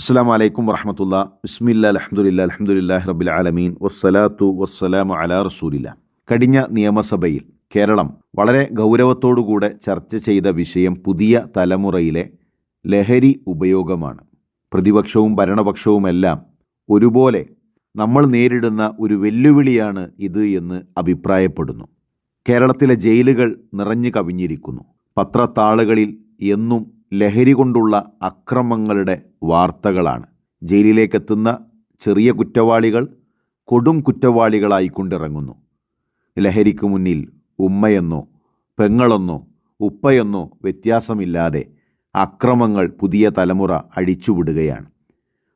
അസ്സാം വലൈക്കും വർഹമത്തുള്ള ബിസ്മില്ല അലഹമുല്ല അലഹമുല്ലാഹി റബിൽ ആലമീൻ. വസ്സലാത്തു വസ്സലാമു അലാ റസൂലില്ല. കഴിഞ്ഞ നിയമസഭയിൽ കേരളം വളരെ ഗൗരവത്തോടുകൂടെ ചർച്ച ചെയ്ത വിഷയം പുതിയ തലമുറയിലെ ലഹരി ഉപയോഗമാണ്. പ്രതിപക്ഷവും ഭരണപക്ഷവുമെല്ലാം ഒരുപോലെ നമ്മൾ നേരിടുന്ന ഒരു വെല്ലുവിളിയാണ് ഇത് എന്ന് അഭിപ്രായപ്പെടുന്നു. കേരളത്തിലെ ജയിലുകൾ നിറഞ്ഞു കവിഞ്ഞിരിക്കുന്നു. പത്രത്താളുകളിൽ എന്നും ലഹരി കൊണ്ടുള്ള അക്രമങ്ങളുടെ വാർത്തകളാണ്. ജയിലിലേക്കെത്തുന്ന ചെറിയ കുറ്റവാളികൾ കൊടും കുറ്റവാളികളായിക്കൊണ്ടിറങ്ങുന്നു. ലഹരിക്ക് മുന്നിൽ ഉമ്മയെന്നോ പെങ്ങളെന്നോ ഉപ്പയെന്നോ വ്യത്യാസമില്ലാതെ അക്രമങ്ങൾ പുതിയ തലമുറ അഴിച്ചുവിടുകയാണ്.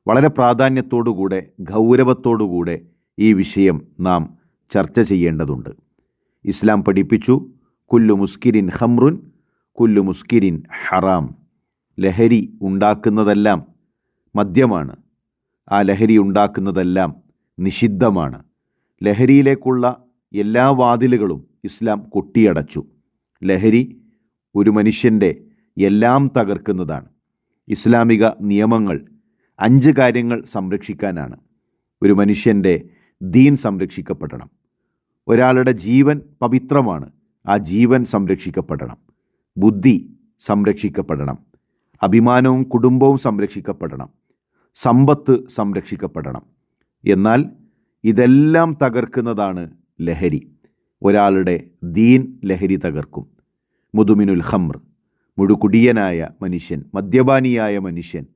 വളരെ പ്രാധാന്യത്തോടുകൂടെ ഗൗരവത്തോടുകൂടെ ഈ വിഷയം നാം ചർച്ച ചെയ്യേണ്ടതുണ്ട്. ഇസ്ലാം പഠിപ്പിച്ചു കുല്ലു മുസ്കിരിൻ ഹംറുൻ കുല്ലു മുസ്കിരിൻ ഹറാം. ലഹരി ഉണ്ടാക്കുന്നതെല്ലാം മദ്യമാണ്. ആ ലഹരി ഉണ്ടാക്കുന്നതെല്ലാം നിഷിദ്ധമാണ്. ലഹരിയിലേക്കുള്ള എല്ലാ വാതിലുകളും ഇസ്ലാം കൊട്ടിയടച്ചു. ലഹരി ഒരു മനുഷ്യന്റെ എല്ലാം തകർക്കുന്നതാണ്. ഇസ്ലാമിക നിയമങ്ങൾ അഞ്ച് കാര്യങ്ങൾ സംരക്ഷിക്കാനാണ്. ഒരു മനുഷ്യന്റെ ദീൻ സംരക്ഷിക്കപ്പെടണം. ഒരാളുടെ ജീവൻ പവിത്രമാണ്. ആ ജീവൻ സംരക്ഷിക്കപ്പെടണം. ബുദ്ധി സംരക്ഷിക്കപ്പെടണം. അഭിമാനവും കുടുംബവും സംരക്ഷിക്കപ്പെടണം. സമ്പത്ത് സംരക്ഷിക്കപ്പെടണം. എന്നാൽ ഇതെല്ലാം തകർക്കുന്നതാണ് ലഹരി. ഒരാളുടെ ദീൻ ലഹരി തകർക്കും. മുതുമിനുൽ ഖംർ മുഴുകുടിയനായ മനുഷ്യൻ മദ്യപാനിയായ മനുഷ്യൻ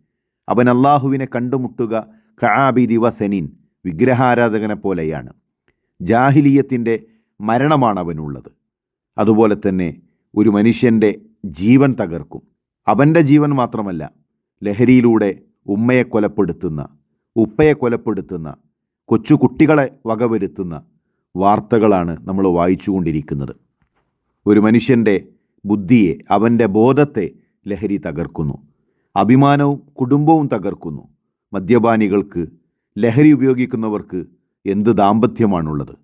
അവൻ അള്ളാഹുവിനെ കണ്ടുമുട്ടുക ഖാബി ദിവസനിൻ വിഗ്രഹാരാധകനെ പോലെയാണ്. ജാഹിലീയത്തിന്റെ മരണമാണ് അവനുള്ളത് അതുപോലെ തന്നെ ഒരു മനുഷ്യന്റെ ജീവൻ തകർക്കും. അവന്റെ ജീവൻ മാത്രമല്ല ലഹരിയിലൂടെ ഉമ്മയെ കൊലപ്പെടുത്തുന്ന ഉപ്പയെ കൊലപ്പെടുത്തുന്ന കൊച്ചു കുട്ടികളെ വകവരുത്തുന്ന വാർത്തകളാണ് നമ്മൾ വായിച്ചുകൊണ്ടിരിക്കുന്നത്. ഒരു മനുഷ്യന്റെ ബുദ്ധിയെ അവന്റെ ബോധത്തെ ലഹരി തകർക്കുന്നു. അഭിമാനവും കുടുംബവും തകർക്കുന്നു. മദ്യപാനികൾക്ക് ലഹരി ഉപയോഗിക്കുന്നവർക്ക് എന്ത് ദാമ്പത്യമാണുള്ളത്?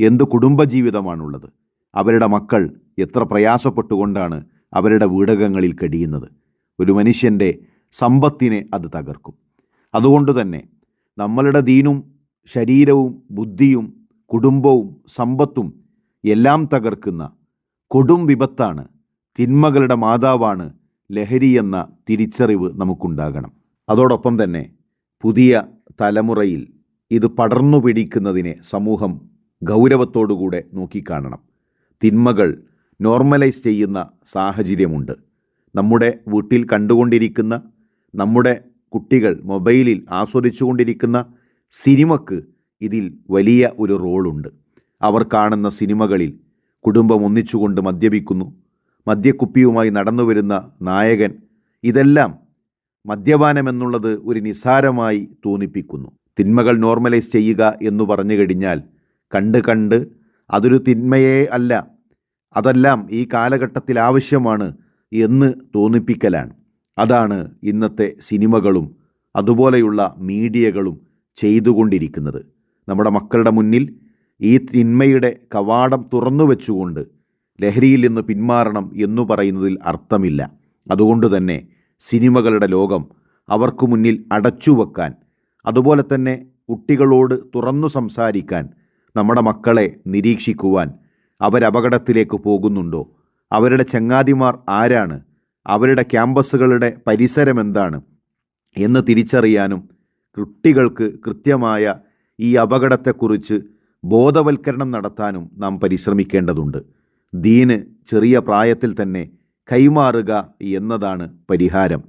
എന്ത് കുടുംബജീവിതമാണുള്ളത്? അവരുടെ മക്കൾ എത്ര പ്രയാസപ്പെട്ടുകൊണ്ടാണ് അവരുടെ വീടകങ്ങളിൽ കഴിയുന്നത് ഒരു മനുഷ്യന്റെ സമ്പത്തിനെ അത് തകർക്കും. അതുകൊണ്ട് തന്നെ നമ്മളുടെ ദീനും ശരീരവും ബുദ്ധിയും കുടുംബവും സമ്പത്തും എല്ലാം തകർക്കുന്ന കൊടും വിപത്താണ് തിന്മകളുടെ മാതാവാണ് ലഹരി എന്ന തിരിച്ചറിവ് നമുക്കുണ്ടാകണം. അതോടൊപ്പം തന്നെ പുതിയ തലമുറയിൽ ഇത് പടർന്നു പിടിക്കുന്നതിനെ സമൂഹം ഗൗരവത്തോടുകൂടെ നോക്കിക്കാണണം. തിന്മകൾ നോർമലൈസ് ചെയ്യുന്ന സാഹചര്യമുണ്ട്. നമ്മുടെ വീട്ടിൽ കണ്ടുകൊണ്ടിരിക്കുന്ന നമ്മുടെ കുട്ടികൾ മൊബൈലിൽ ആസ്വദിച്ചുകൊണ്ടിരിക്കുന്ന സിനിമക്ക് ഇതിൽ വലിയ ഒരു റോളുണ്ട്. അവർ കാണുന്ന സിനിമകളിൽ കുടുംബം ഒന്നിച്ചുകൊണ്ട് മദ്യപിക്കുന്നു. മദ്യക്കുപ്പിയുമായി നടന്നു വരുന്ന നായകൻ ഇതെല്ലാം മദ്യപാനമെന്നുള്ളത് ഒരു നിസാരമായി തോന്നിപ്പിക്കുന്നു. തിന്മകൾ നോർമലൈസ് ചെയ്യുക എന്ന് പറഞ്ഞു കഴിഞ്ഞാൽ കണ്ട് കണ്ട് അതൊരു തിന്മയേ അല്ല. അതെല്ലാം ഈ കാലഘട്ടത്തിൽ ആവശ്യമാണ് എന്ന് തോന്നിപ്പിക്കലാണ്. അതാണ് ഇന്നത്തെ സിനിമകളും അതുപോലെയുള്ള മീഡിയകളും ചെയ്തുകൊണ്ടിരിക്കുന്നത്. നമ്മുടെ മക്കളുടെ മുന്നിൽ ഈ തിന്മയുടെ കവാടം തുറന്നു വെച്ചുകൊണ്ട് ലഹരിയിൽ നിന്ന് പിന്മാറണം എന്നു പറയുന്നതിൽ അർത്ഥമില്ല. അതുകൊണ്ട് തന്നെ സിനിമകളുടെ ലോകം അവർക്ക് മുന്നിൽ അടച്ചു വെക്കാൻ അതുപോലെ തന്നെ കുട്ടികളോട് തുറന്നു സംസാരിക്കാൻ നമ്മുടെ മക്കളെ നിരീക്ഷിക്കുവാൻ അവരപകടത്തിലേക്ക് പോകുന്നുണ്ടോ? അവരുടെ ചങ്ങാതിമാർ ആരാണ്? അവരുടെ ക്യാമ്പസുകളുടെ പരിസരം എന്താണ്? എന്ന് തിരിച്ചറിയാനും കുട്ടികൾക്ക് കൃത്യമായ ഈ അപകടത്തെക്കുറിച്ച് ബോധവൽക്കരണം നടത്താനും നാം പരിശ്രമിക്കേണ്ടതുണ്ട്. ദീന് ചെറിയ പ്രായത്തിൽ തന്നെ കൈമാറുക എന്നതാണ് പരിഹാരം.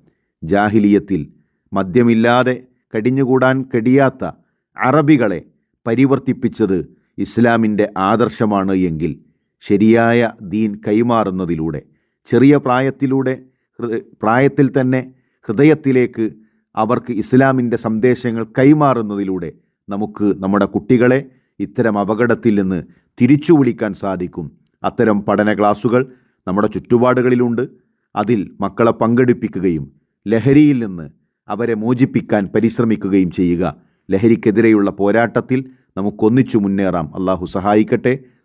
ജാഹിലിയത്തിൽ മദ്യമില്ലാതെ കടിഞ്ഞുകൂടാൻ കഴിയാത്ത അറബികളെ പരിവർത്തിപ്പിച്ചത് ഇസ്ലാമിന്റെ ആദർശമാണ് എങ്കിൽ ശരിയായ ദീൻ കൈമാറുന്നതിലൂടെ ചെറിയ പ്രായത്തിലൂടെ പ്രായത്തിൽ തന്നെ ഹൃദയത്തിലേക്ക് അവർക്ക് ഇസ്ലാമിന്റെ സന്ദേശങ്ങൾ കൈമാറുന്നതിലൂടെ നമുക്ക് നമ്മുടെ കുട്ടികളെ ഇത്തരം അപകടത്തിൽ നിന്ന് തിരിച്ചു വിളിക്കാൻ സാധിക്കും. അത്തരം പഠന ക്ലാസുകൾ നമ്മുടെ ചുറ്റുപാടുകളിലുണ്ട്. അതിൽ മക്കളെ പങ്കെടുപ്പിക്കുകയും ലഹരിയിൽ നിന്ന് അവരെ മോചിപ്പിക്കാൻ പരിശ്രമിക്കുകയും ചെയ്യുക. ലഹരിക്കെതിരെയുള്ള പോരാട്ടത്തിൽ നമുക്കൊന്നിച്ചു മുന്നേറാം. അള്ളാഹു സഹായിക്കട്ടെ.